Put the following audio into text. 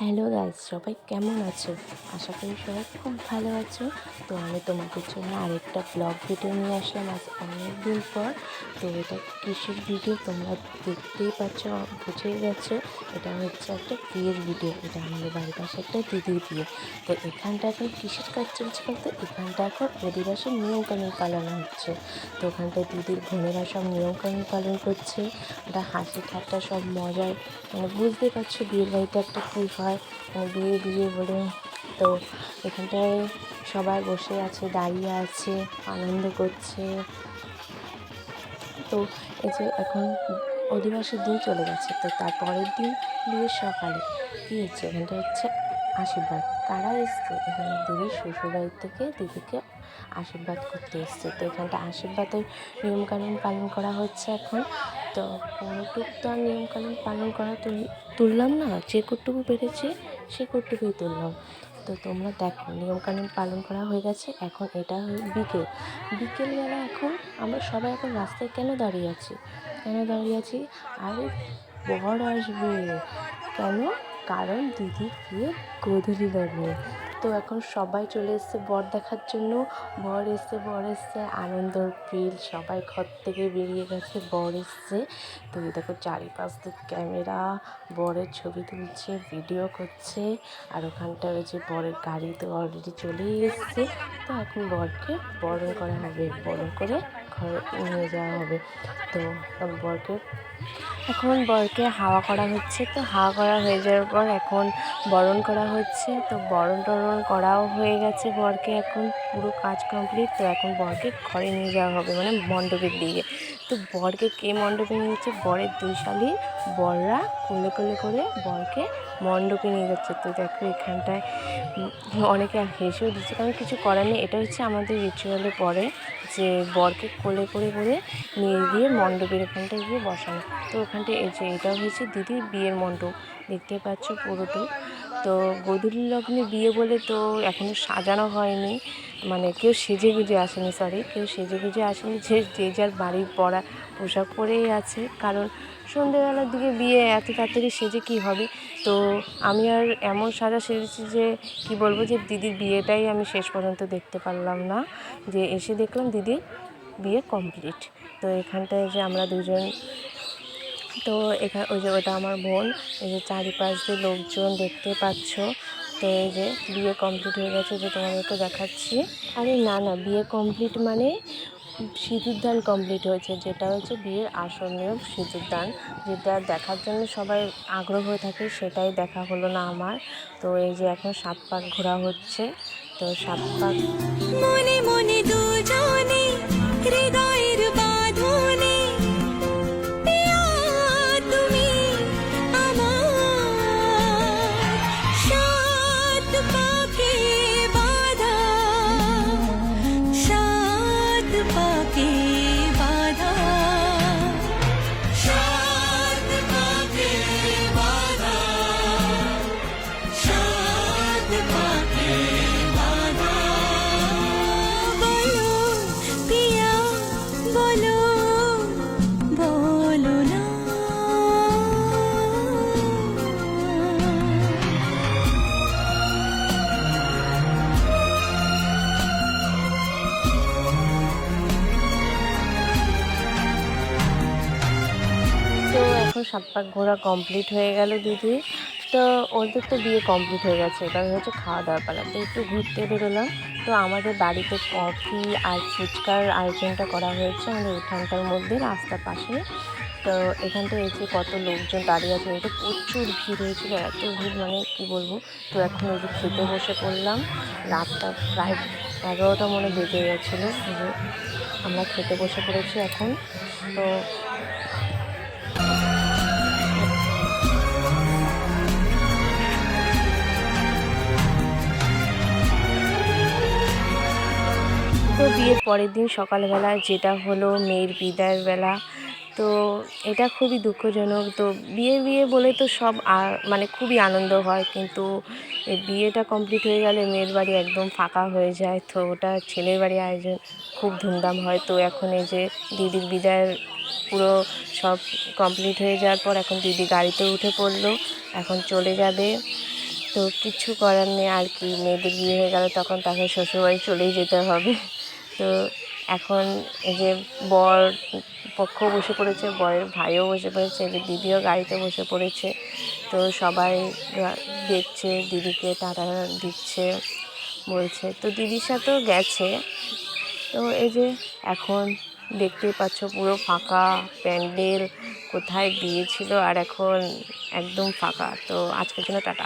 Hello guys, সবাই কেমন আছো? আশা করি সবাই খুব ভালো আছো। তো আমি তোমাদের জন্য আরেকটা ব্লগ ভিডিও নিয়ে আসলাম আজ অনেক দিন পর। তো এটা কৃষির ভিডিও তোমরা দেখতেই পাচ্ছ, বুঝেই গেছো। এটা হচ্ছে একটা বিয়ের ভিডিও এটা আমাদের বাড়ির পাশে একটা দিদির বিয়ে। তো এখানটা এখন কিসের কাজ চলছে বলতে? এখানটা এখন অধিবাসীর নিয়মকানুন পালন হচ্ছে। তো ওখানটায় দিদির বোনেরা সব নিয়মকানুন পালন করছে। ওটা হাসি ঠাট্টা সব মজার মানে বুঝতে পারছ বিয়ের বাড়িতে একটা কী হয়। মানে বিয়ে বিয়ে বলে তো এখানটায় সবাই বসে আছে, দাঁড়িয়ে আছে, আনন্দ করছে। তো এই যে এখন অধিবাসের দিন চলে গেছে, তো তারপরের দিন বিয়ের সকালে কী হচ্ছে? এখানটা হচ্ছে আশীর্বাদ। কারা এসছে? এখানে দিদির শ্বশুরবাড়ির থেকে দিদিকে আশীর্বাদ করতে এসছে। তো এখানটা আশীর্বাদের নিয়মকানুন পালন করা হচ্ছে এখন। তো কোনোটুক তো আর নিয়মকানুন পালন করা তুল, তুললাম না, যে কটুকু পেরেছি সে কটুকুই তুললাম। তো তোমরা দেখো, নিয়মকানুন পালন করা হয়ে গেছে, এখন এটা বিকেল। বিকেলবেলা এখন আমরা সবাই এখন রাস্তায় কেন দাঁড়িয়ে আছি? কেন দাঁড়িয়ে আছি? আরে বর আসবে। কেন? কারণ দিদি বিয়ে গোধূলি লগ্নে। তো এখন সবাই চলে এসছে বর দেখার জন্য। বর এসছে বর এসছে, আনন্দর ফিল। সবাই ঘর থেকে বেরিয়ে গেছে, বর এসছে। তো দেখো চারিপাশ দিয়ে ক্যামেরা, বরের ছবি তুলছে, ভিডিও করছে, আর ওখানটা ওই যে বরের গাড়ি তো অলরেডি চলেই এসছে। তো এখন বরকে বরণ করা হবে বরণ করে ঘরে নিয়ে যাওয়া হবে। তো বরকে, এখন বরকে হাওয়া করা হচ্ছে। তো হাওয়া করা হয়ে যাওয়ার পর এখন বরণ করা হচ্ছে। তো বরণ টরণ করাও হয়ে গেছে বরকে এখন। পুরো কাজ কমপ্লিট তো এখন বরকে ঘরে নিয়ে যাওয়া হবে মানে মণ্ডপের দিকে। তো বরকে কে মণ্ডপে নিয়ে যাচ্ছে? বরের দুই শালি। বররা কোলে কোলে করে বরকে মণ্ডপে নিয়ে যাচ্ছে। তো দেখো এখানটায় অনেকে হেসেও দিচ্ছে, কারণ কিছু করার নেই। এটা হচ্ছে আমাদের রিচুয়ালে পড়ে যে বরকে কোলে করে করে নিয়ে গিয়ে মণ্ডপের ওখানটায় গিয়ে বসানো। তো ওখানটায় এই যে এটা হয়েছে দিদির বিয়ের মণ্ডপ। দেখতে পাচ্ছ পুরোটি। তো গোধূলি লগ্নে বিয়ে বলে তো এখনও সাজানো হয়নি। মানে কেউ সেজে গুজে আসেনি সরি কেউ সেজে গুজে আসেনি যে যে যার বাড়ির পরা পোশাক পরেই আছে। কারণ সন্ধেবেলার দিকে বিয়ে এত তাড়াতাড়ি সেজে কী হবে? তো আমি আর এমন সাজা সেজেছি যে, কি বলব যে, দিদির বিয়েটাই আমি শেষ পর্যন্ত দেখতে পারলাম না। যে এসে দেখলাম দিদির বিয়ে কমপ্লিট তো এখানটায় যে আমরা দুজন তো এখানে ওই যে ওটা আমার বোন, এই যে চারিপাশ দিয়ে লোকজন দেখতে পাচ্ছ, তো এই যে বিয়ে কমপ্লিট হয়ে গেছে, যে তোমাদেরকে দেখাচ্ছি। আরে না না, বিয়ে কমপ্লিট মানে সিঁদুর দান কমপ্লিট হয়েছে, যেটা হচ্ছে বিয়ের আসল নিয়ম সিঁদুর দান, যেটা দেখার জন্য সবাই আগ্রহ হয়ে থাকে, সেটাই দেখা হলো না আমার। তো এই যে এখন সাত পাক ঘোরা হচ্ছে, তো সাত পাক এখন সাত পাক ঘোরা কমপ্লিট হয়ে গেল দিদি। তো ওদের তো বিয়ে কমপ্লিট হয়ে গেছে, এবার হচ্ছে খাওয়া দাওয়া পালা। তো একটু ঘুরতে বেরোলাম। তো আমাদের বাড়িতে কফি আর ফুচকার আয়োজনটা করা হয়েছে আমাদের উঠানটার মধ্যে, রাস্তার পাশে। তো এখানটা এসে কত লোকজন দাঁড়িয়ে আছে এটা প্রচুর ভিড় হয়েছিল, এত ভিড় মানে কি বলব? তো এখন এই যে খেতে বসে পড়লাম, রাতটা প্রায় এগারোটা মনে বেজে গেছিল। আমরা খেতে বসে পড়েছি এখন। তো বিয়ের পরের দিন সকালবেলা যেটা হলো মেয়ের বিদায়ের বেলা, তো এটা খুবই দুঃখজনক। তো বিয়ে বিয়ে বলে তো সব মানে খুবই আনন্দ হয়, কিন্তু বিয়েটা কমপ্লিট হয়ে গেলে মেয়ের বাড়ি একদম ফাঁকা হয়ে যায়। তো ওটা ছেলের বাড়ি আয়োজন খুব ধুমধাম হয়। তো এখন এই যে দিদির বিদায়ের পুরো সব কমপ্লিট হয়ে যাওয়ার পর এখন দিদি গাড়িতে উঠে পড়ল, এখন চলে যাবে। তো কিছু করার নেই, আর কি, মেয়েদের বিয়ে হয়ে গেলে, তখন তাকে শ্বশুরবাড়ি চলেই যেতে হবে। তো এখন এই যে বর পক্ষ বসে পড়েছে, বরের ভাইও বসে পড়েছে যে দিদিও গাড়িতে বসে পড়েছে। তো সবাই দেখছে, দিদিকে টাটা দিচ্ছে, বলছে। তো দিদির সাথেও গেছে। তো এই যে এখন দেখতেই পাচ্ছ পুরো ফাঁকা প্যান্ডেল, কোথায় বিয়ে ছিল আর এখন একদম ফাঁকা। তো আজকের জন্য টাটা।